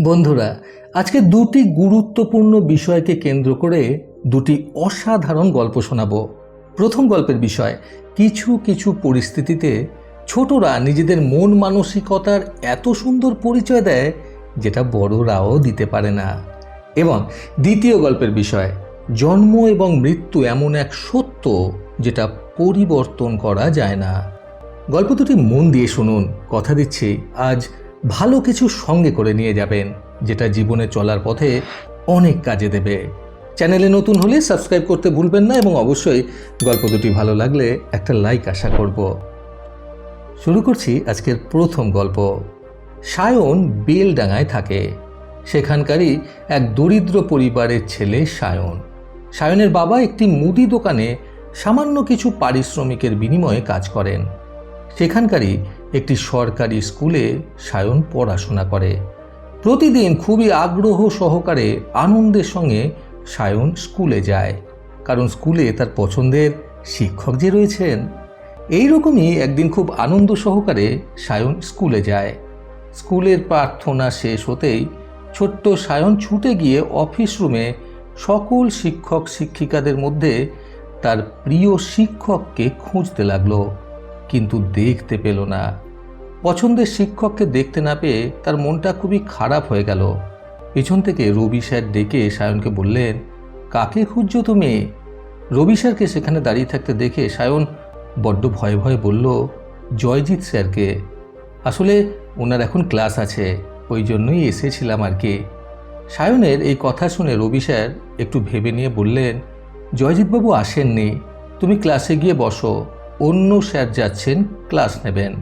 বন্ধুরা, আজকে দুটি গুরুত্বপূর্ণ বিষয়কে কেন্দ্র করে দুটি অসাধারণ গল্প শোনাবো। প্রথম গল্পের বিষয়, কিছু কিছু পরিস্থিতিতে ছোটরা নিজেদের মন মানসিকতার এত সুন্দর পরিচয় দেয় যেটা বড়রাও দিতে পারে না। এবং দ্বিতীয় গল্পের বিষয়, জন্ম এবং মৃত্যু এমন এক সত্য যেটা পরিবর্তন করা যায় না। গল্প দুটি মন দিয়ে শুনুন, কথা দিচ্ছি আজ ভালো কিছু সঙ্গে করে নিয়ে যাবেন, যেটা জীবনে চলার পথে অনেক কাজে দেবে। চ্যানেলে নতুন হলে সাবস্ক্রাইব করতে ভুলবেন না এবং অবশ্যই গল্প দুটি ভালো লাগলে একটা লাইক আশা করব। শুরু করছি আজকের প্রথম গল্প। সায়ন বেলডাঙায় থাকে। সেখানকারই এক দরিদ্র পরিবারের ছেলে সায়ন। সায়নের বাবা একটি মুদি দোকানে সামান্য কিছু পারিশ্রমিকের বিনিময়ে কাজ করেন। সেখানকারই একটি সরকারি স্কুলে সায়ন পড়াশোনা করে। প্রতিদিন খুবই আগ্রহ সহকারে আনন্দের সঙ্গে সায়ন স্কুলে যায়, কারণ স্কুলে তার পছন্দের শিক্ষক যে রয়েছেন। এই রকমই একদিন খুব আনন্দ সহকারে সায়ন স্কুলে যায়। স্কুলের প্রার্থনা শেষ হতেই ছোট্ট সায়ন ছুটে গিয়ে অফিস রুমে সকল শিক্ষক শিক্ষিকাদের মধ্যে তার প্রিয় শিক্ষককে খুঁজতে লাগল। কিন্তু দেখতে পেল না। পছন্দের শিক্ষককে দেখতে না পেয়ে তার মনটা খুবই খারাপ হয়ে গেল। পেছন থেকে রবি স্যার ডেকে সায়নকে বললেন, কাকে খুঁজছো তুমি? রবি স্যারকে সেখানে দাঁড়িয়ে থাকতে দেখে সায়ন বড্ড ভয়ে ভয়ে বলল, জয়জিৎ স্যারকে। আসলে ওনার এখন ক্লাস আছে, ওই জন্যই এসেছিলাম আর কি। সায়নের এই কথা শুনে রবি স্যার একটু ভেবে নিয়ে বললেন, জয়জিৎবাবু আসেননি। তুমি ক্লাসে গিয়ে বসো। অন্য স্যার যাচ্ছেন, ক্লাস নেবেন।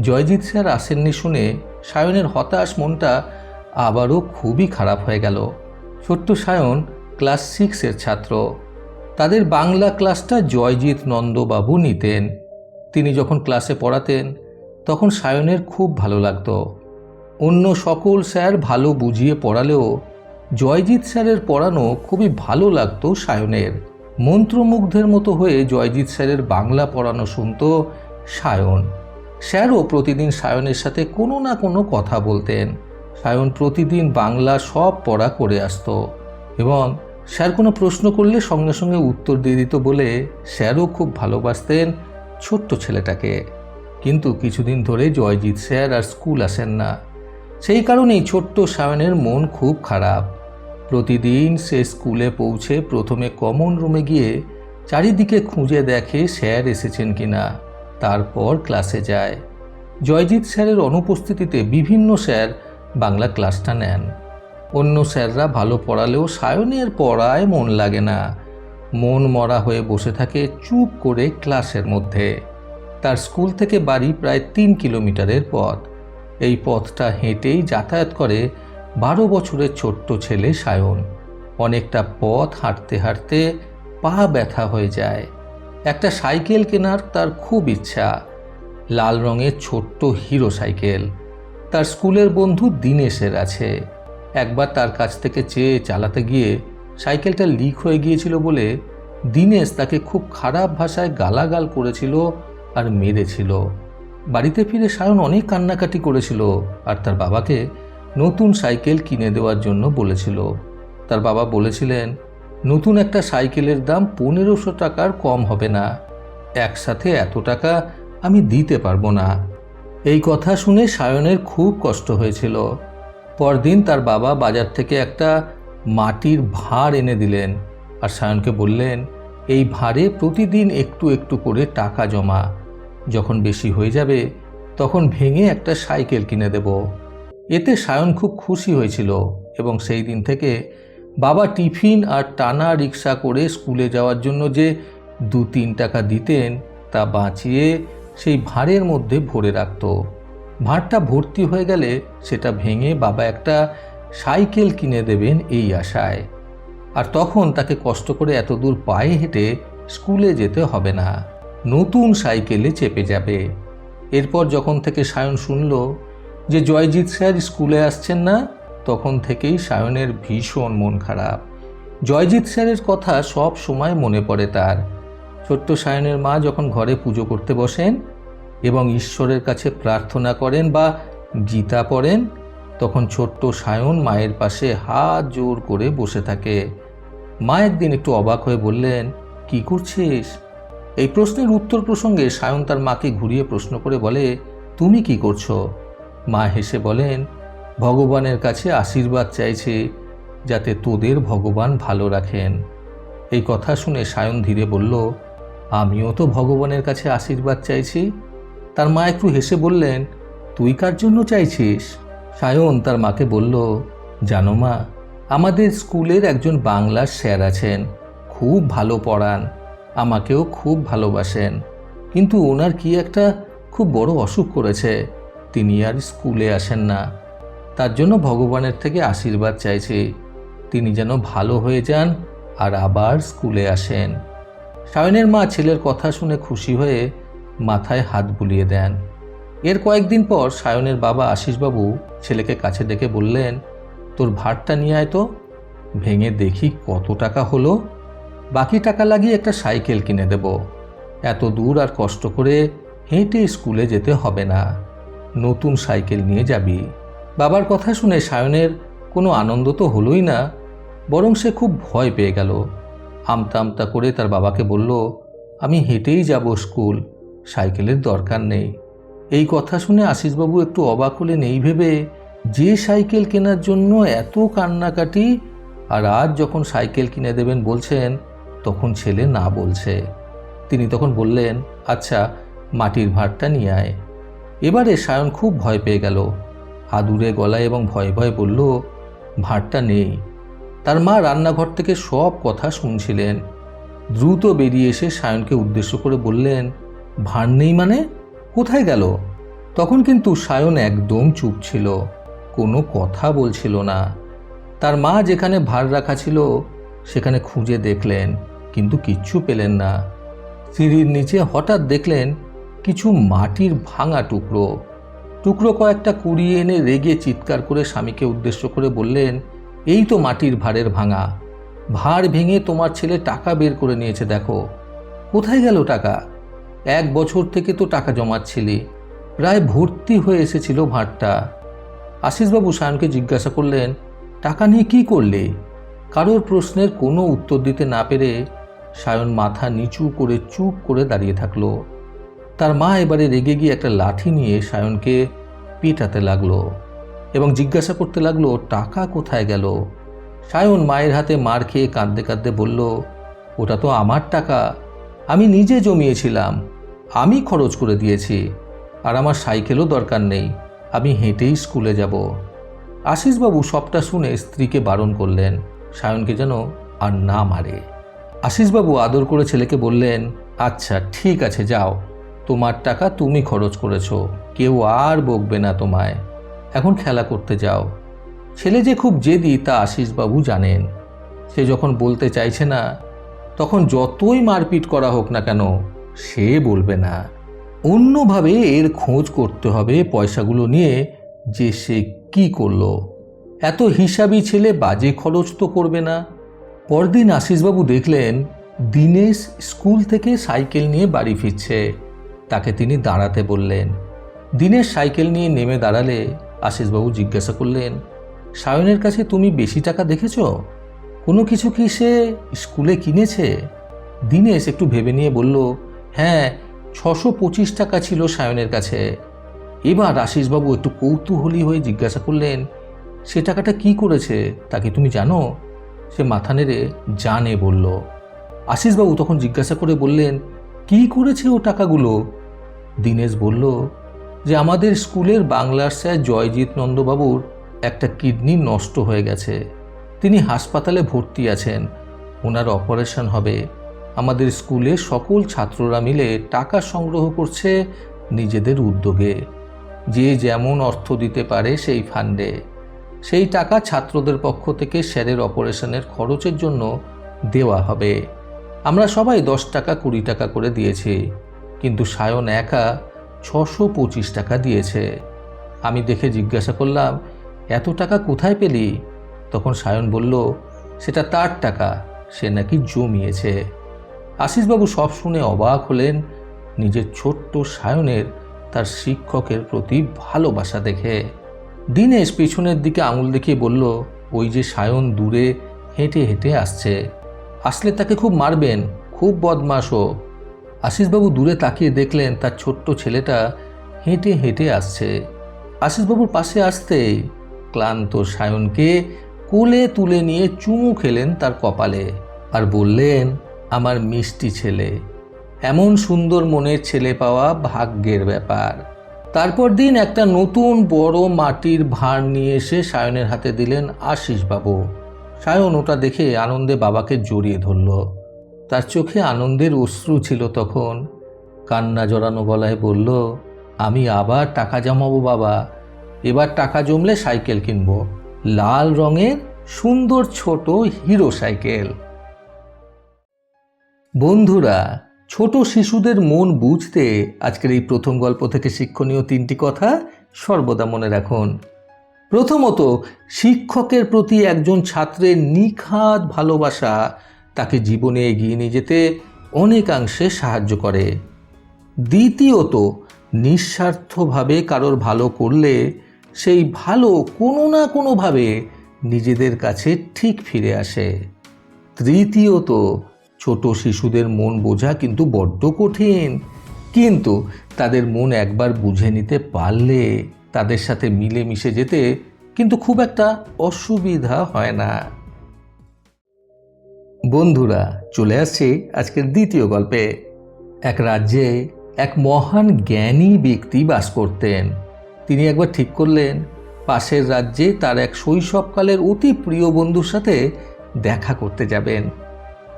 জয়জিৎ স্যার আসেননি শুনে সায়নের হতাশ মনটা আবারও খুবই খারাপ হয়ে গেল। ছোট্ট সায়ন, ক্লাস সিক্সের ছাত্র। তাদের বাংলা ক্লাসটা জয়জিৎ নন্দবাবু নিতেন। তিনি যখন ক্লাসে পড়াতেন, তখন সায়নের খুব ভালো লাগতো। অন্য সকল স্যার ভালো বুঝিয়ে পড়ালেও জয়জিৎ স্যারের পড়ানো খুবই ভালো লাগতো সায়নের। মন্ত্রমুগ্ধের মতো হয়ে জয়জিৎ স্যারের বাংলা পড়ানো শুনত সায়ন। স্যারও প্রতিদিন সায়নের সাথে কোনো না কোনো কথা বলতেন। সায়ন প্রতিদিন বাংলা সব পড়া করে আসতো এবং স্যার কোনো প্রশ্ন করলে সঙ্গে সঙ্গে উত্তর দিয়ে দিত বলে স্যারও খুব ভালোবাসতেন ছোট্ট ছেলেটাকে। কিন্তু কিছুদিন ধরে জয়জিৎ স্যার আর স্কুল আসেন না। সেই কারণেই ছোট্ট সায়নের মন খুব খারাপ। প্রতিদিন সে স্কুলে পৌঁছে প্রথমে কমন রুমে গিয়ে চারিদিকে খুঁজে দেখে স্যার এসেছেন কিনা। তারপর ক্লাসে যায়। জয়জিৎ স্যারের অনুপস্থিতিতে বিভিন্ন স্যার বাংলা ক্লাসটা নেন। অন্য স্যাররা ভালো পড়ালেও সায়নের পড়ায় মন লাগে না। মন মরা হয়ে বসে থাকে চুপ করে ক্লাসের মধ্যে। তার স্কুল থেকে বাড়ি প্রায় তিন কিলোমিটারের পথ। এই পথটা হেঁটেই যাতায়াত করে বারো বছরের ছোট্ট ছেলে সায়ন। অনেকটা পথ হাঁটতে হাঁটতে পা ব্যথা হয়ে যায়। একটা সাইকেল কেনার তার খুব ইচ্ছা। লাল রঙের ছোট্ট হিরো সাইকেল। তার স্কুলের বন্ধু দিনেশের আছে। একবার তার কাছ থেকে চেয়ে চালাতে গিয়ে সাইকেলটা লিক হয়ে গিয়েছিল বলে দিনেশ তাকে খুব খারাপ ভাষায় গালাগাল করেছিল আর মেরেছিল। বাড়িতে ফিরে সায়ন অনেক কান্নাকাটি করেছিল আর তার বাবাকে নতুন সাইকেল কিনে দেওয়ার জন্য বলেছিল। তার বাবা বলেছিলেন, নতুন একটা সাইকেলের দাম পনেরোশো টাকার কম হবে না। একসাথে এত টাকা আমি দিতে পারব না। এই কথা শুনে সায়নের খুব কষ্ট হয়েছিল। পরদিন তার বাবা বাজার থেকে একটা মাটির ভাঁড় এনে দিলেন আর সায়নকে বললেন, এই ভাঁড়ে প্রতিদিন একটু একটু করে টাকা জমা। যখন বেশি হয়ে যাবে, তখন ভেঙে একটা সাইকেল কিনে দেব। এতে সায়ন খুব খুশি হয়েছিল এবং সেই দিন থেকে বাবা টিফিন আর টানা রিক্সা করে স্কুলে যাওয়ার জন্য যে দু তিন টাকা দিতেন তা বাঁচিয়ে সেই ভাঁড়ের মধ্যে ভরে রাখত। ভাঁড়টা ভর্তি হয়ে গেলে সেটা ভেঙে বাবা একটা সাইকেল কিনে দেবেন এই আশায়। আর তখন তাকে কষ্ট করে এত দূর পায়ে হেঁটে স্কুলে যেতে হবে না। নতুন সাইকেলে চেপে যাবে। এরপর যখন থেকে সায়ন শুনল যে জয়জিৎ স্যার স্কুলে আসছেন না, তখন থেকেই সায়নের ভীষণ মন খারাপ। জয়জিৎ স্যারের কথা সব সময় মনে পড়ে তার। ছোট্ট সায়নের মা যখন ঘরে পুজো করতে বসেন এবং ঈশ্বরের কাছে প্রার্থনা করেন বা গীতা পড়েন, তখন ছোট্ট সায়ন মায়ের পাশে হাত জোর করে বসে থাকে। মা একদিন একটু অবাক হয়ে বললেন, কি করছিস? এই প্রশ্নের উত্তর প্রসঙ্গে সায়ন তার মাকে ঘুরিয়ে প্রশ্ন করে বলে, তুমি কি করছ? মা হেসে বলেন, ভগবানের কাছে আশীর্বাদ চাইছে যাতে তোদের ভগবান ভালো রাখেন। এই কথা শুনে সায়ন ধীরে বলল, আমিও তো ভগবানের কাছে আশীর্বাদ চাইছি। তার মা একটু হেসে বললেন, তুই কার জন্য চাইছিস? সায়ন তার মাকে বলল, জানো মা, আমাদের স্কুলের একজন বাংলার স্যার আছেন, খুব ভালো পড়ান, আমাকেও খুব ভালোবাসেন, কিন্তু ওনার কি একটা খুব বড় অসুখ করেছে। তিনি আর স্কুলে আসেন না। তার জন্য ভগবানের থেকে আশীর্বাদ চাইছি। তিনি যেন ভালো হয়ে যান আর আবার স্কুলে আসেন। সায়নের মা ছেলের কথা শুনে খুশি হয়ে মাথায় হাত বুলিয়ে দেন। এর কয়েকদিন পর সায়নের বাবা আশিসবাবু ছেলেকে কাছে ডেকে বললেন, তোর ভাতটা নিয়ে আয় তো। ভেঙে দেখি কত টাকা হলো। বাকি টাকা লাগিয়ে একটা সাইকেল কিনে দেব। এত দূর আর কষ্ট করে হেঁটে স্কুলে যেতে হবে না। নতুন সাইকেল নিয়ে যাবি। বাবার কথা শুনে সায়নের কোনো আনন্দ তো হলোই না, বরং সে খুব ভয় পেয়ে গেল। আমতা আমতা করে তার বাবাকে বলল, আমি হেঁটেই যাব স্কুল, সাইকেলের দরকার নেই। এই কথা শুনে আশিসবাবু একটু অবাক হলেন। এই ভেবে যে সাইকেল কেনার জন্য এত কান্নাকাটি, আর আজ যখন সাইকেল কিনে দেবেন বলছেন, তখন ছেলে না বলছে। তিনি তখন বললেন আচ্ছা মাটির ভাঁড়টা নিয়ে আয়। এবারে সায়ন খুব ভয় পেয়ে গেল। আদুরে গলায় এবং ভয় ভয় বলল ভাঁড়টা নেই। তার মা রান্নাঘর থেকে সব কথা শুনছিলেন। দ্রুত বেরিয়ে এসে সায়নকে উদ্দেশ্য করে বললেন ভাঁড় নেই মানে? কোথায় গেল? তখন কিন্তু সায়ন একদম চুপ ছিল, কোনো কথা বলছিল না। তার মা যেখানে ভার রাখা ছিল, সেখানে খুঁজে দেখলেন, কিন্তু কিচ্ছু পেলেন না। সিঁড়ির নিচে হঠাৎ দেখলেন কিছু মাটির ভাঙা টুকরো। টুকরো কয়েকটা কুড়িয়ে এনে রেগে চিৎকার করে স্বামীকে উদ্দেশ্য করে বললেন, এই তো মাটির ভাড়ের ভাঙা। ভাড় ভেঙে তোমার ছেলে টাকা বের করে নিয়েছে, দেখো। কোথায় গেল টাকা? এক বছর থেকে তো টাকা জমাচ্ছিলি। প্রায় ভর্তি হয়ে এসেছিল ভাঁড়টা আশিসবাবু সায়নকে জিজ্ঞাসা করলেন, টাকা নিয়ে কি করলে? কারোর প্রশ্নের কোনো উত্তর দিতে না পেরে? সায়ন মাথা নিচু করে চুপ করে দাঁড়িয়ে থাকল। তার মা এবারে রেগে গিয়ে একটা লাঠি নিয়ে সায়নকে পিটাতে লাগল এবং জিজ্ঞাসা করতে লাগল, টাকা কোথায় গেল? সায়ন মায়ের হাতে মার খেয়ে কাঁদতে কাঁদতে বলল, ওটা তো আমার টাকা। আমি নিজে জমিয়েছিলাম। আমি খরচ করে দিয়েছি। আর আমার সাইকেলও দরকার নেই। আমি হেঁটেই স্কুলে যাব। আশিসবাবু সবটা শুনে স্ত্রীকে বারণ করলেন। সায়নকে যেন আর না মারে। আশিসবাবু আদর করে ছেলেকে বললেন আচ্ছা ঠিক আছে, যাও। তোমার টাকা তুমি খরচ করেছ। কেউ আর বকবে না তোমায়। এখন খেলা করতে যাও। ছেলে যে খুব জেদি, তা আশিসবাবু জানেন। সে যখন বলতে চাইছে না, তখন যতই মারপিট করা হোক না কেন, সে বলবে না। অন্যভাবে এর খোঁজ করতে হবে পয়সাগুলো নিয়ে যে সে কি করল। এত হিসাবি ছেলে বাজে খরচ তো করবে না। পরদিন আশিসবাবু দেখলেন, দিনেশ স্কুল থেকে সাইকেল নিয়ে বাড়ি ফিরছে। তাকে তিনি দাঁড়াতে বললেন। দিনের সাইকেল নিয়ে নেমে দাঁড়ালে আশিসবাবু জিজ্ঞাসা করলেন, সায়নের কাছে তুমি বেশি টাকা দেখেছ? কোনো কিছু কি সে স্কুলে কিনেছে? দিনেশ একটু ভেবে নিয়ে বলল হ্যাঁ ছশো পঁচিশ টাকা ছিল সায়নের কাছে। এবার আশিসবাবু একটু কৌতূহলী হয়ে জিজ্ঞাসা করলেন, সে টাকাটা কি করেছে তাকে তুমি জানো? সে মাথা নেড়ে জানে বলল। আশিসবাবু তখন জিজ্ঞাসা করে বললেন, কি করেছে ও টাকাগুলো? দীনেশ বলল যে আমাদের স্কুলের বাংলার স্যার জয়জিৎ নন্দবাবুর একটা কিডনি নষ্ট হয়ে গেছে। তিনি হাসপাতালে ভর্তি আছেন। ওনার অপারেশন হবে। আমাদের স্কুলে সকল ছাত্ররা মিলে টাকা সংগ্রহ করছে নিজেদের উদ্যোগে। যে যেমন অর্থ দিতে পারে সেই ফান্ডে। সেই টাকা ছাত্রদের পক্ষ থেকে স্যারের অপারেশনের খরচের জন্য দেওয়া হবে। আমরা সবাই দশ টাকা কুড়ি টাকা করে দিয়েছি। কিন্তু সায়ন একা ছশো পঁচিশ টাকা দিয়েছে। আমি দেখে জিজ্ঞাসা করলাম, এত টাকা কোথায় পেলি? তখন সায়ন বলল, সেটা তার টাকা, সে নাকি জমিয়েছে। আশিসবাবু সব শুনে অবাক হলেন। নিজের ছোট্ট সায়নের তার শিক্ষকের প্রতি ভালোবাসা দেখে। দিনেশ পেছনের দিকে আঙুল দেখিয়ে বলল, ওই যে সায়ন দূরে হেঁটে হেঁটে আসছে। আসলে তাকে খুব মারবেন, খুব বদমাশও। আশিসবাবু দূরে তাকিয়ে দেখলেন তার ছোট্ট ছেলেটা হেঁটে হেঁটে আসছে। আশিসবাবুর পাশে আসতেই ক্লান্ত সায়নকে কোলে তুলে নিয়ে চুমু খেলেন তার কপালে আর বললেন, আমার মিষ্টি ছেলে, এমন সুন্দর মনের ছেলে পাওয়া ভাগ্যের ব্যাপার। তারপর দিন একটা নতুন বড় মাটির ভাঁড় নিয়ে এসে সায়নের হাতে দিলেন আশিসবাবু। সায়ন ওটা দেখে আনন্দে বাবাকে জড়িয়ে ধরল। তার চোখে আনন্দের অশ্রু ছিল তখন। কান্না জড়ানো গলায় বলল, আমি আবার টাকা জমাবো বাবা, এবার টাকা জমলে সাইকেল কিনবো। লাল রঙের সুন্দর ছোট হিরো সাইকেল। বন্ধুরা, ছোট শিশুদের মন বুঝতে আজকের এই প্রথম গল্প থেকে শিক্ষণীয় তিনটি কথা সর্বদা মনে রাখুন। প্রথমত, শিক্ষকের প্রতি একজন ছাত্রের নিখাত ভালোবাসা তাকে জীবনে এগিয়ে নিয়ে যেতে অনেকাংশে সাহায্য করে। দ্বিতীয়ত, নিঃস্বার্থভাবে কারোর ভালো করলে সেই ভালো কোনো না কোনোভাবে নিজেদের কাছে ঠিক ফিরে আসে। তৃতীয়ত, ছোট শিশুদের মন বোঝা কিন্তু বড্ড কঠিন। কিন্তু তাদের মন একবার বুঝে নিতে পারলে তাদের সাথে মিলেমিশে যেতে কিন্তু খুব একটা অসুবিধা হয় না। বন্ধুরা, চলে আসছে আজকের দ্বিতীয় গল্পে। এক রাজ্যে এক মহান জ্ঞানী ব্যক্তি বাস করতেন। তিনি একবার ঠিক করলেন, পাশের রাজ্যে তার এক শৈশবকালের অতি প্রিয় বন্ধুর সাথে দেখা করতে যাবেন।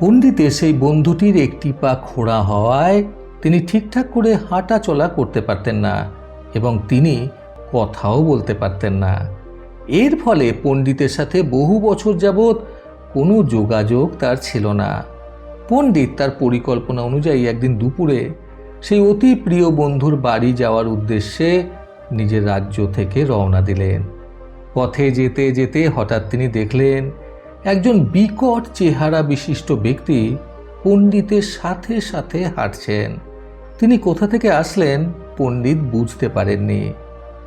পণ্ডিতের সেই বন্ধুটির একটি পা খোড়া হওয়ায় তিনি ঠিকঠাক করে হাঁটা চলা করতে পারতেন না এবং তিনি কথাও বলতে পারতেন না। এর ফলে পণ্ডিতের সাথে বহু বছর যাবৎ কোনো যোগাযোগ তার ছিল না। পণ্ডিত তার পরিকল্পনা অনুযায়ী একদিন দুপুরে সেই অতি প্রিয় বন্ধুর বাড়ি যাওয়ার উদ্দেশ্যে নিজের রাজ্য থেকে রওনা দিলেন। পথে যেতে যেতে হঠাৎ তিনি দেখলেন, একজন বিকট চেহারা বিশিষ্ট ব্যক্তি পণ্ডিতের সাথে সাথে হাঁটছেন। তিনি কোথা থেকে আসলেন পণ্ডিত বুঝতে পারেননি।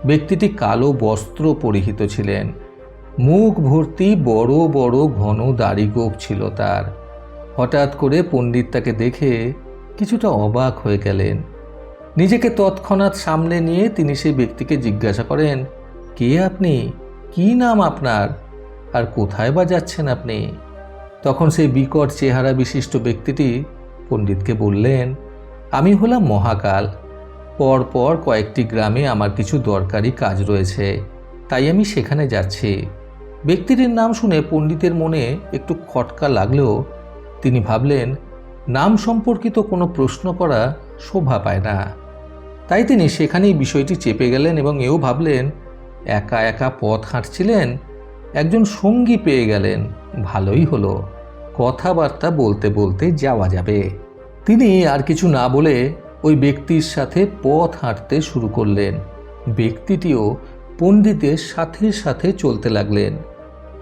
ব্যক্তিটি কালো বস্ত্র পরিহিত ছিলেন। মুখ ভর্তি বড় বড় ঘন দাড়ি গোপ ছিল তার। হঠাৎ করে পণ্ডিত তাকে দেখে কিছুটা অবাক হয়ে গেলেন। নিজেকে তৎক্ষণাৎ সামনে নিয়ে তিনি সেই ব্যক্তিকে জিজ্ঞাসা করেন, কে আপনি? কি নাম আপনার? আর কোথায় বা যাচ্ছেন আপনি? তখন সেই বিকট চেহারা বিশিষ্ট ব্যক্তিটি পণ্ডিতকে বললেন, আমি হলাম মহাকাল। পর পর কয়েকটি গ্রামে আমার কিছু দরকারি কাজ রয়েছে, তাই আমি সেখানে যাচ্ছি। ব্যক্তিটির নাম শুনে পণ্ডিতের মনে একটু খটকা লাগলেও তিনি ভাবলেন, নাম সম্পর্কিত কোনো প্রশ্ন করা শোভা পায় না। তাই তিনি সেখানেই বিষয়টি চেপে গেলেন এবং এও ভাবলেন, একা একা পথ হাঁটছিলেন, একজন সঙ্গী পেয়ে গেলেন, ভালোই হলো। কথাবার্তা বলতে বলতে যাওয়া যাবে। তিনি আর কিছু না বলে ওই ব্যক্তির সাথে পথ হাঁটতে শুরু করলেন। ব্যক্তিটিও পণ্ডিতের সাথে সাথে চলতে লাগলেন।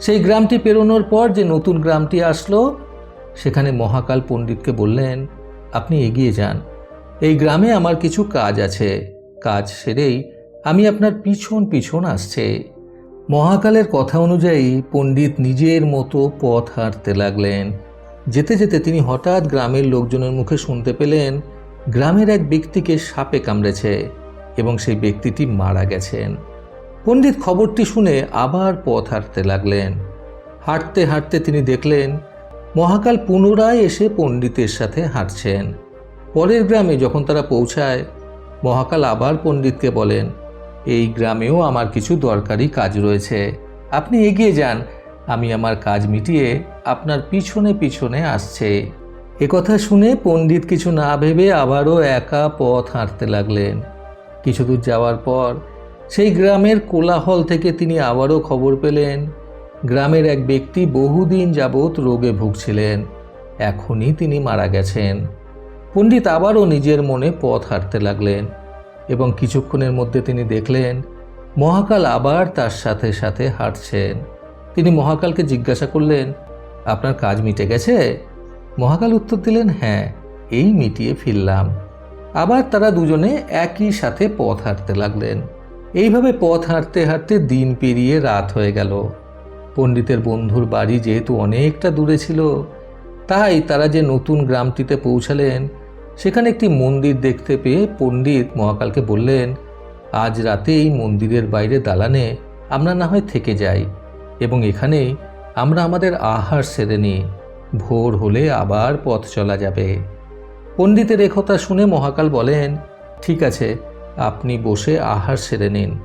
সেই গ্রামটি পেরোনোর পর যে নতুন গ্রামটি আসলো, সেখানে মহাকাল পণ্ডিতকে বললেন, আপনি এগিয়ে যান। এই গ্রামে আমার কিছু কাজ আছে। কাজ সেরেই আমি আপনার পিছন পিছন আসছে। মহাকালের কথা অনুযায়ী পণ্ডিত নিজের মতো পথ হাঁটতে লাগলেন। যেতে যেতে তিনি হঠাৎ গ্রামের লোকজনের মুখে শুনতে পেলেন, গ্রামের এক ব্যক্তিকে সাপে কামড়েছে এবং সেই ব্যক্তিটি মারা গেছেন। পণ্ডিত খবরটি শুনে আবার পথ হাঁটতে লাগলেন। হাঁটতে হাঁটতে তিনি দেখলেন, মহাকাল পুনরায় এসে পণ্ডিতের সাথে হাঁটছেন। পরের গ্রামে যখন তারা পৌঁছায়, মহাকাল আবার পণ্ডিতকে বলেন, এই গ্রামেও আমার কিছু দরকারি কাজ রয়েছে। আপনি এগিয়ে যান, আমি আমার কাজ মিটিয়ে আপনার পিছনে পিছনে আসছে। একথা শুনে পণ্ডিত কিছু না ভেবে আবারও একা পথ হাঁটতে লাগলেন। কিছু দূর যাওয়ার পর সেই গ্রামের কোলাহল থেকে তিনি আবারও খবর পেলেন। গ্রামের এক ব্যক্তি বহুদিন যাবৎ রোগে ভুগছিলেন। এখনই তিনি মারা গেছেন। পণ্ডিত আবারও নিজের মনে পথ হাঁটতে লাগলেন এবং কিছুক্ষণের মধ্যে তিনি দেখলেন, মহাকাল আবার তার সাথে সাথে হাঁটছেন। তিনি মহাকালকে জিজ্ঞাসা করলেন, আপনার কাজ মিটে গেছে? মহাকাল উত্তর দিলেন হ্যাঁ এই মিটিয়ে ফিরলাম। আবার তারা দুজনে একই সাথে পথ হাঁটতে লাগলেন। এইভাবে পথ হাঁটতে হাঁটতে দিন পেরিয়ে রাত হয়ে গেল। পণ্ডিতের বন্ধুর বাড়ি যেহেতু অনেকটা দূরে ছিল, তাই তারা যে নতুন গ্রামটিতে পৌঁছালেন, সেখানে একটি মন্দির দেখতে পেয়ে পণ্ডিত মহাকালকে বললেন, আজ রাতে এই মন্দিরের বাইরে দালানে আমরা না হয় থেকে যাই এবং এখানেই আমরা আমাদের আহার সেরে নিই। ভোর হলে আবার পথ চলা যাবে। পণ্ডিতের একথা শুনে মহাকাল বলেন, ঠিক আছে আপনি বসে আহার সেরে নিন।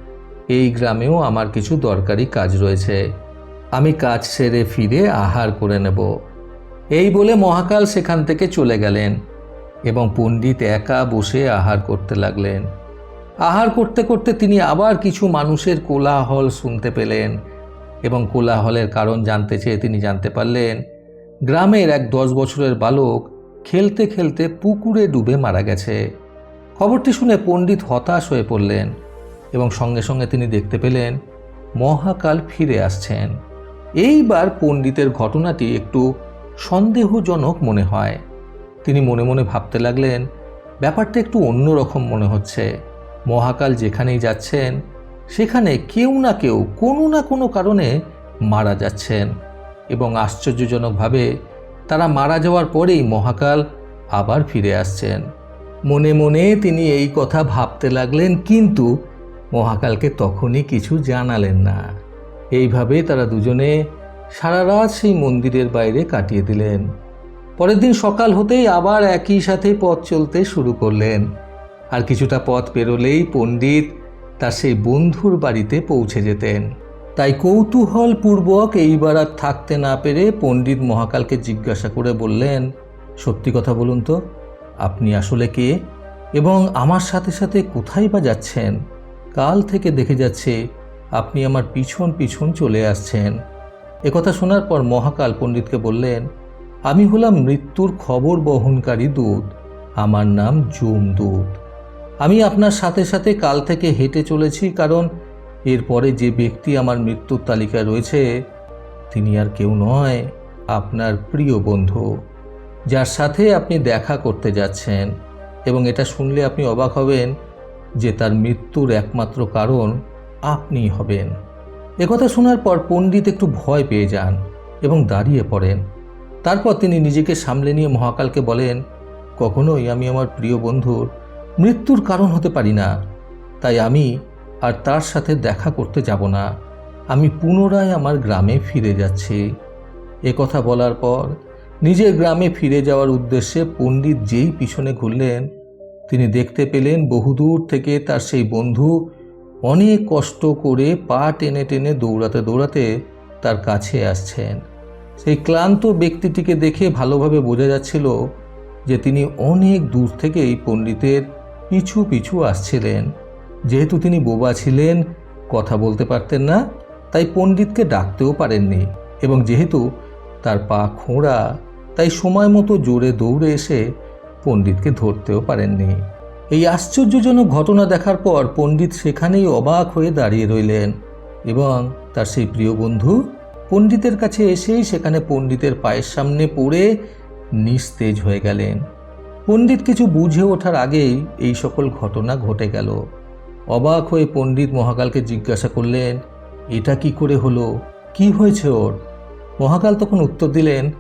এই গ্রামেও আমার কিছু দরকারি কাজ রয়েছে। আমি কাজ সেরে ফিরে আহার করে নেব। এই বলে মহাকাল সেখান থেকে চলে গেলেন এবং পণ্ডিত একা বসে আহার করতে লাগলেন। আহার করতে করতে তিনি আবার কিছু মানুষের কোলাহল শুনতে পেলেন এবং কোলাহলের কারণ জানতে চেয়ে তিনি জানতে পারলেন, গ্রামের এক দশ বছরের বালক খেলতে খেলতে পুকুরে ডুবে মারা গেছে। খবরটি শুনে পণ্ডিত হতাশ হয়ে পড়লেন এবং সঙ্গে সঙ্গে তিনি দেখতে পেলেন মহাকাল ফিরে আসছেন। এইবার পণ্ডিতের ঘটনাটি একটু সন্দেহজনক মনে হয়। তিনি মনে মনে ভাবতে লাগলেন, ব্যাপারটা একটু অন্যরকম মনে হচ্ছে। মহাকাল যেখানেই যাচ্ছেন, সেখানে কেউ না কেউ, কোনো না কোনো কারণে মারা যাচ্ছেন এবং আশ্চর্যজনকভাবে তারা মারা যাওয়ার পরেই মহাকাল আবার ফিরে আসছেন। মনে মনে তিনি এই কথা ভাবতে লাগলেন, কিন্তু মহাকালকে তখনই কিছু জানালেন না। এইভাবে তারা দুজনে সারা রাত সেই মন্দিরের বাইরে কাটিয়ে দিলেন। পরের দিন সকাল হতেই আবার একই সাথে পথ চলতে শুরু করলেন। আর কিছুটা পথ পেরোলেই পণ্ডিত তার সেই বন্ধুর বাড়িতে পৌঁছে যেতেন। তাই কৌতূহলপূর্বক এইবার আর থাকতে না পেরে পণ্ডিত মহাকালকে জিজ্ঞাসা করে বললেন, সত্যি কথা বলুন তো আপনি আসলে কে? এবং আমার সাথে সাথে কোথায় বা যাচ্ছেন? কাল থেকে দেখে যাচ্ছে আপনি আমার পিছন পিছন চলে আসছেন। একথা শোনার পর মহাকাল পণ্ডিতকে বললেন, আমি হলাম মৃত্যুর খবর বহনকারী দূত। আমার নাম জুমদূত আমি আপনার সাথে সাথে কাল থেকে হেঁটে চলেছি কারণ এরপরে যে ব্যক্তি আমার মৃত্যুর তালিকায় রয়েছে, তিনি আর কেউ নয়, আপনার প্রিয় বন্ধু। যার সাথে আপনি দেখা করতে যাচ্ছেন এবং এটা শুনলে আপনি অবাক হবেন যে তার মৃত্যুর একমাত্র কারণ আপনিই হবেন। একথা শোনার পর পণ্ডিত একটু ভয় পেয়ে যান এবং দাঁড়িয়ে পড়েন। তারপর তিনি নিজেকে সামলে নিয়ে মহাকালকে বলেন, কখনোই আমি আমার প্রিয় বন্ধুর মৃত্যুর কারণ হতে পারি না। তাই আমি আর তার সাথে দেখা করতে যাব না। আমি পুনরায় আমার গ্রামে ফিরে যাচ্ছি। কথা বলার পর নিজের গ্রামে ফিরে যাওয়ার উদ্দেশ্যে পণ্ডিত যেই পিছনে ঘুরলেন, তিনি দেখতে পেলেন বহুদূর থেকে তার সেই বন্ধু অনেক কষ্ট করে পা টেনে টেনে দৌড়াতে দৌড়াতে তার কাছে আসছেন। সেই ক্লান্ত ব্যক্তিটিকে দেখে ভালোভাবে বোঝা যাচ্ছিল যে তিনি অনেক দূর থেকেই পণ্ডিতের পিছু পিছু আসছিলেন। যেহেতু তিনি বোবা ছিলেন, কথা বলতে পারতেন না, তাই পণ্ডিতকে ডাকতেও পারেননি এবং যেহেতু তার পা খোঁড়া তাই সময় মতো জোরে দৌড়ে এসে পণ্ডিতকে ধরতেও পারেননি। এই আশ্চর্যজনক ঘটনা দেখার পর পণ্ডিত সেখানেই অবাক হয়ে দাঁড়িয়ে রইলেন এবং তার সেই প্রিয় বন্ধু পণ্ডিতের কাছে এসেই সেখানে পণ্ডিতের পায়ের সামনে পড়ে নিস্তেজ হয়ে গেলেন। পণ্ডিত কিছু বুঝে ওঠার আগেই এই সকল ঘটনা ঘটে গেল। অবাক হয়ে পণ্ডিত মহাকালকে জিজ্ঞাসা করলেন, এটা কি করে হলো? কি হয়েছে ওর? মহাকাল তখন উত্তর দিলেন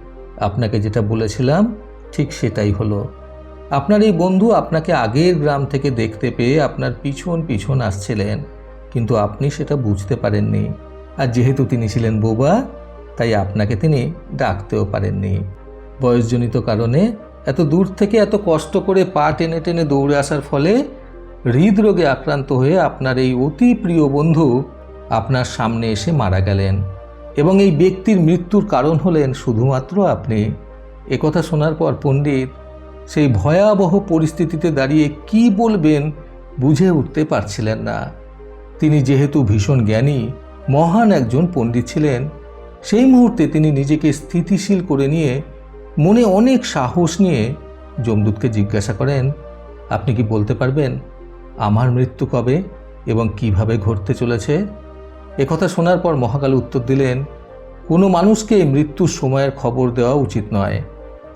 আপনাকে যেটা বলেছিলাম, ঠিক সেটাই হলো। আপনার এই বন্ধু আপনাকে আগের গ্রাম থেকে দেখতে পেয়ে আপনার পিছন পিছন আসছিলেন, কিন্তু আপনি সেটা বুঝতে পারেননি। আর যেহেতু তিনি ছিলেন বোবা, তাই আপনাকে তিনি ডাকতেও পারেননি। বয়সজনিত কারণে এত দূর থেকে এত কষ্ট করে পা টেনে টেনে দৌড়ে আসার ফলে হৃদরোগে আক্রান্ত হয়ে আপনার এই অতি প্রিয় বন্ধু আপনার সামনে এসে মারা গেলেন। এবং এই ব্যক্তির মৃত্যুর কারণ হলেন শুধুমাত্র আপনি। একথা শোনার পর পণ্ডিত, সেই ভয়াবহ পরিস্থিতিতে দাঁড়িয়ে কি বলবেন বুঝে উঠতে পারছিলেন না। তিনি যেহেতু ভীষণ জ্ঞানী, মহান একজন পণ্ডিত ছিলেন, সেই মুহূর্তে তিনি নিজেকে স্থিতিশীল করে নিয়ে মনে অনেক সাহস নিয়ে যমদূতকে জিজ্ঞাসা করেন, আপনি কি বলতে পারবেন আমার মৃত্যু কবে এবং কীভাবে ঘটতে চলেছে? একথা শোনার পর মহাকাল উত্তর দিলেন, কোনো মানুষকে মৃত্যুর সময়ের খবর দেওয়া উচিত নয়,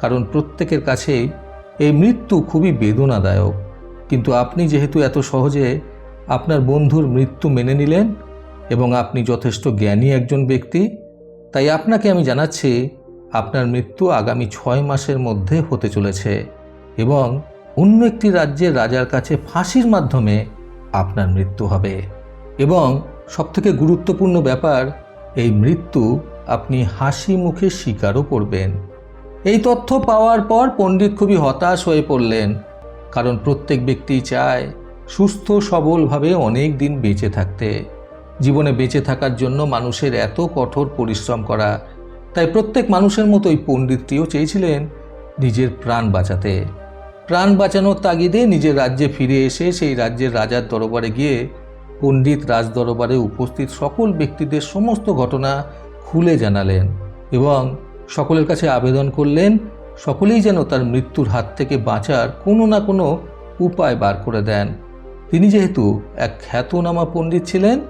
কারণ প্রত্যেকের কাছেই এই মৃত্যু খুবই বেদনাদায়ক। কিন্তু আপনি যেহেতু এত সহজে আপনার বন্ধুর মৃত্যু মেনে নিলেন এবং আপনি যথেষ্ট জ্ঞানী একজন ব্যক্তি, তাই আপনাকে আমি জানাচ্ছি, আপনার মৃত্যু আগামী ছয় মাসের মধ্যে হতে চলেছে এবং অন্য একটি রাজ্যের রাজার কাছে ফাঁসির মাধ্যমে আপনার মৃত্যু হবে এবং সবথেকে গুরুত্বপূর্ণ ব্যাপার, এই মৃত্যু আপনি হাসি মুখে স্বীকারও করবেন। এই তথ্য পাওয়ার পর পণ্ডিত খুবই হতাশ হয়ে পড়লেন, কারণ প্রত্যেক ব্যক্তি চায় সুস্থ, সবলভাবে অনেক দিন বেঁচে থাকতে। জীবনে বেঁচে থাকার জন্য মানুষের এত কঠোর পরিশ্রম করা, তাই প্রত্যেক মানুষের মতোই পণ্ডিতটিও চেয়েছিলেন নিজের প্রাণ বাঁচাতে। প্রাণ বাঁচানোর তাগিদে নিজের রাজ্যে ফিরে এসে সেই রাজ্যের রাজার দরবারে গিয়ে পণ্ডিত রাজ দরবারে উপস্থিত সকল ব্যক্তিদের সমস্ত ঘটনা খুলে জানালেন এবং সকলের কাছে আবেদন করলেন, সকলেই যেন তার মৃত্যুর হাত থেকে বাঁচার কোনো না কোনো উপায় বার করে দেন। তিনি যেহেতু এক খ্যাতনামা পণ্ডিত ছিলেন,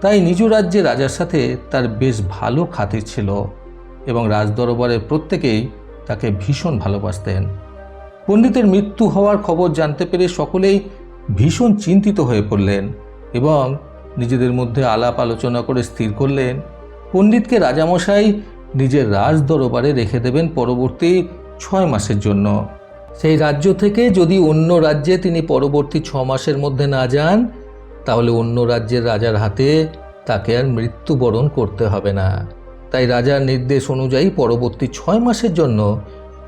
তাই নিজ রাজ্যে রাজার সাথে তার বেশ ভালো খাতির ছিল এবং রাজদরবারের প্রত্যেকেই তাকে ভীষণ ভালোবাসতেন। পণ্ডিতের মৃত্যু হওয়ার খবর জানতে পেরে সকলেই ভীষণ চিন্তিত হয়ে পড়লেন। এবং নিজেদের মধ্যে আলাপ আলোচনা করে স্থির করলেন। পণ্ডিতকে রাজামশাই নিজের রাজ দরবারে রেখে দেবেন পরবর্তী ছয় মাসের জন্য। সেই রাজ্য থেকে যদি অন্য রাজ্যে তিনি পরবর্তী ছ মাসের মধ্যে না যান, তাহলে অন্য রাজ্যের রাজার হাতে তাকে আর মৃত্যুবরণ করতে হবে না। তাই রাজার নির্দেশ অনুযায়ী পরবর্তী ছয় মাসের জন্য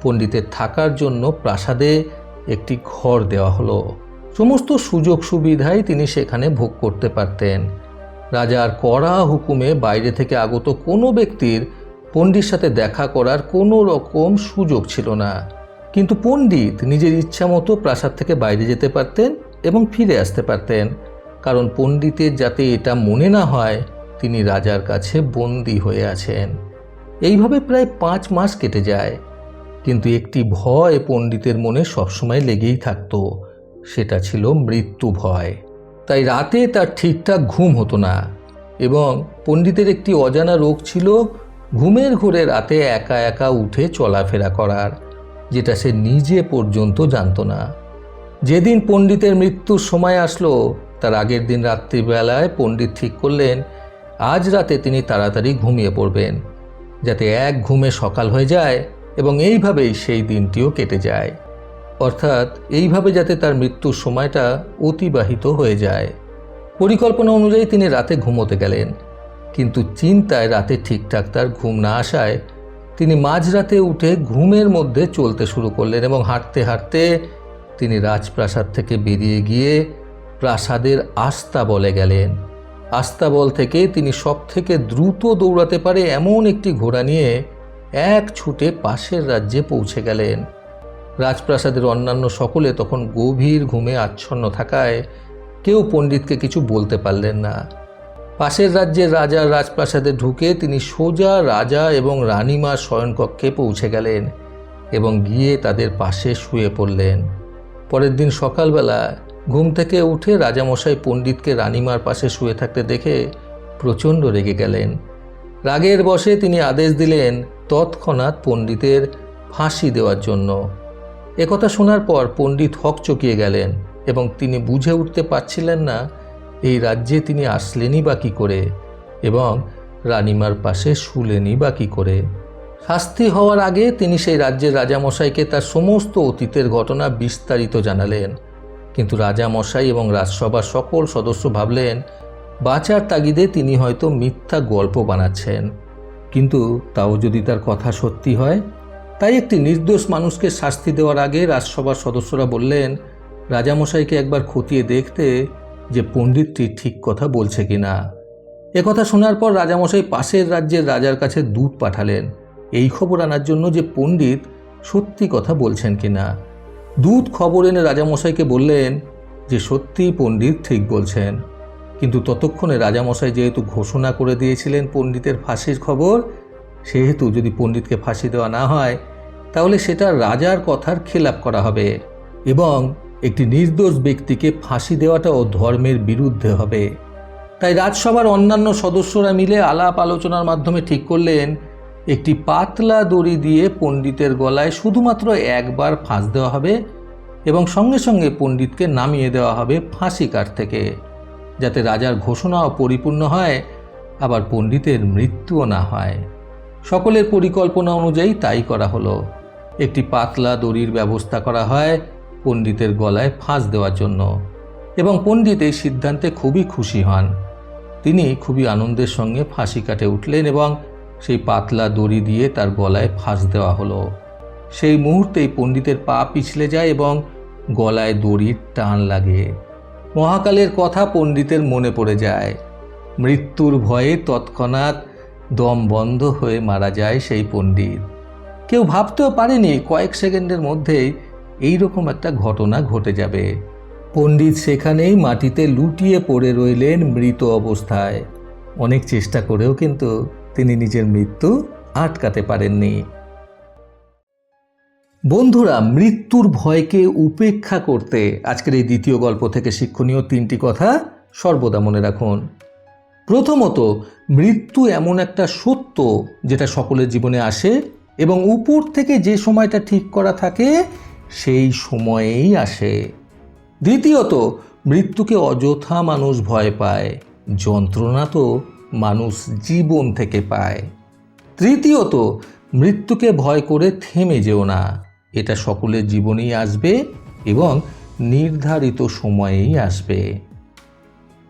পণ্ডিতের থাকার জন্য প্রাসাদে একটি ঘর দেওয়া হলো। সমস্ত সুযোগ সুবিধাই তিনি সেখানে ভোগ করতে পারতেন। রাজার কড়া হুকুমে বাইরে থেকে আগত কোনো ব্যক্তির পণ্ডির সাথে দেখা করার কোনো রকম সুযোগ ছিল না। কিন্তু পণ্ডিত নিজের ইচ্ছা মতো প্রাসাদ থেকে বাইরে যেতে পারতেন এবং ফিরে আসতে পারতেন। কারণ পণ্ডিতের যাতে এটা মনে না হয়, তিনি রাজার কাছে বন্দী হয়ে আছেন। এইভাবে প্রায় পাঁচ মাস কেটে যায়। কিন্তু একটি ভয় পণ্ডিতের মনে সবসময় লেগেই থাকতো। সেটা ছিল মৃত্যু ভয়। তাই রাতে তার ঠিকঠাক ঘুম হতো না এবং পণ্ডিতের একটি অজানা রোগ ছিল ঘুমের ঘোরে রাতে একা একা উঠে চলাফেরা করার, যেটা সে নিজে পর্যন্ত জানতো না। যেদিন পণ্ডিতের মৃত্যুর সময় আসলো, তার আগের দিন রাত্রিবেলায় পণ্ডিত ঠিক করলেন, আজ রাতে তিনি তাড়াতাড়ি ঘুমিয়ে পড়বেন, যাতে এক ঘুমে সকাল হয়ে যায় এবং এইভাবেই সেই দিনটিও কেটে যায়। অর্থাৎ এইভাবে যাতে তার মৃত্যুর সময়টা অতিবাহিত হয়ে যায়। পরিকল্পনা অনুযায়ী তিনি রাতে ঘুমোতে গেলেন, কিন্তু চিন্তায় রাতে ঠিকঠাক তার ঘুম না আসায় তিনি মাঝরাতে উঠে ঘুমের মধ্যে চলতে শুরু করলেন এবং হাঁটতে হাঁটতে তিনি রাজপ্রাসাদ থেকে বেরিয়ে গিয়ে প্রাসাদের আস্তা বলে গেলেন। আস্তাবল থেকে তিনি সব থেকে দ্রুত দৌড়াতে পারে এমন একটি ঘোড়া নিয়ে এক ছুটে পাশের রাজ্যে পৌঁছে গেলেন। রাজপ্রাসাদের অন্যান্য সকলে তখন গভীর ঘুমে আচ্ছন্ন থাকায় কেউ পণ্ডিতকে কিছু বলতে পারলেন না। পাশের রাজ্যের রাজার রাজপ্রাসাদে ঢুকে তিনি সোজা রাজা এবং রানীমার শয়নকক্ষে পৌঁছে গেলেন এবং গিয়ে তাদের পাশে শুয়ে পড়লেন। পরের দিন সকালবেলা ঘুম থেকে উঠে রাজামশাই পণ্ডিতকে রানীমার পাশে শুয়ে থাকতে দেখে প্রচণ্ড রেগে গেলেন। রাগের বশে তিনি আদেশ দিলেন তৎক্ষণাৎ পণ্ডিতের ফাঁসি দেওয়ার জন্য। একথা শোনার পর পণ্ডিত হক চকিয়ে গেলেন এবং তিনি বুঝে উঠতে পারছিলেন না এই রাজ্যে তিনি আসলেনই বা কী করে এবং রানিমার পাশে শুলেনই বা কী করে। শাস্তি হওয়ার আগে তিনি সেই রাজ্যের রাজামশাইকে তার সমস্ত অতীতের ঘটনা বিস্তারিত জানালেন। কিন্তু রাজামশাই এবং রাজসভার সকল সদস্য ভাবলেন, বাঁচার তাগিদে তিনি হয়তো মিথ্যা গল্প বানাচ্ছেন। কিন্তু তাও যদি তার কথা সত্যি হয় তাই একটি নির্দোষ মানুষকে শাস্তি দেওয়ার আগে রাজসভার সদস্যরা বললেন, রাজামশাইকে একবার খতিয়ে দেখতে যে পণ্ডিতটি ঠিক কথা বলছে কি না একথা শোনার পর রাজামশাই পাশের রাজ্যের রাজার কাছে দূত পাঠালেন। এই খবর আনার জন্য যে পণ্ডিত সত্যি কথা বলছেন কি না দূত খবর এনে রাজামশাইকে বললেন যে সত্যিই পণ্ডিত ঠিক বলছেন। কিন্তু ততক্ষণে রাজামশাই যেহেতু ঘোষণা করে দিয়েছিলেন পণ্ডিতের ফাঁসির খবর সেহেতু যদি পণ্ডিতকে ফাঁসি দেওয়া না হয়, তাহলে সেটা রাজার কথার খেলাপ করা হবে এবং একটি নির্দোষ ব্যক্তিকে ফাঁসি দেওয়াটাও ধর্মের বিরুদ্ধে হবে। তাই রাজসভার অন্যান্য সদস্যরা মিলে আলাপ আলোচনার মাধ্যমে ঠিক করলেন, একটি পাতলা দড়ি দিয়ে পণ্ডিতের গলায় শুধুমাত্র একবার ফাঁস দেওয়া হবে এবং সঙ্গে সঙ্গে পণ্ডিতকে নামিয়ে দেওয়া হবে ফাঁসি কাঠ থেকে, যাতে রাজার ঘোষণাও পরিপূর্ণ হয়, আবার পণ্ডিতের মৃত্যুও না হয়। সকলের পরিকল্পনা অনুযায়ী তাই করা হলো। একটি পাতলা দড়ির ব্যবস্থা করা হয় পণ্ডিতের গলায় ফাঁস দেওয়ার জন্য এবং পণ্ডিত এই সিদ্ধান্তে খুবই খুশি হন। তিনি খুবই আনন্দের সঙ্গে ফাঁসি কাটে উঠলেন এবং সেই পাতলা দড়ি দিয়ে তার গলায় ফাঁস দেওয়া হলো। সেই মুহূর্তেই পণ্ডিতের পা পিছলে যায় এবং গলায় দড়ির টান লাগে। মহাকালের কথা পণ্ডিতের মনে পড়ে যায়। মৃত্যুর ভয়ে তৎক্ষণাৎ দম বন্ধ হয়ে মারা যায় সেই পণ্ডিত। কেউ ভাবতেও পারেনি কয়েক সেকেন্ডের মধ্যেই এই রকম একটা ঘটনা ঘটে যাবে। পণ্ডিত সেখানেই মাটিতে লুটিয়ে পড়ে রইলেন মৃত অবস্থায়। অনেক চেষ্টা করেও কিন্তু তিনি নিজের মৃত্যু আটকাতে পারেননি। বন্ধুরা, মৃত্যুর ভয়কে উপেক্ষা করতে আজকের এই দ্বিতীয় গল্প থেকে শিক্ষণীয় তিনটি কথা সর্বদা মনে রাখুন। প্রথমত, মৃত্যু এমন একটা সত্য যেটা সকলের জীবনে আসে এবং উপর থেকে যে সময়টা ঠিক করা থাকে, সেই সময়েই আসে। দ্বিতীয়ত, মৃত্যুকে অযথা মানুষ ভয় পায়, যন্ত্রণা তো মানুষ জীবন থেকে পায়। তৃতীয়ত, মৃত্যুকে ভয় করে থেমে যেও না, এটা সকলের জীবনেই আসবে এবং নির্ধারিত সময়েই আসবে।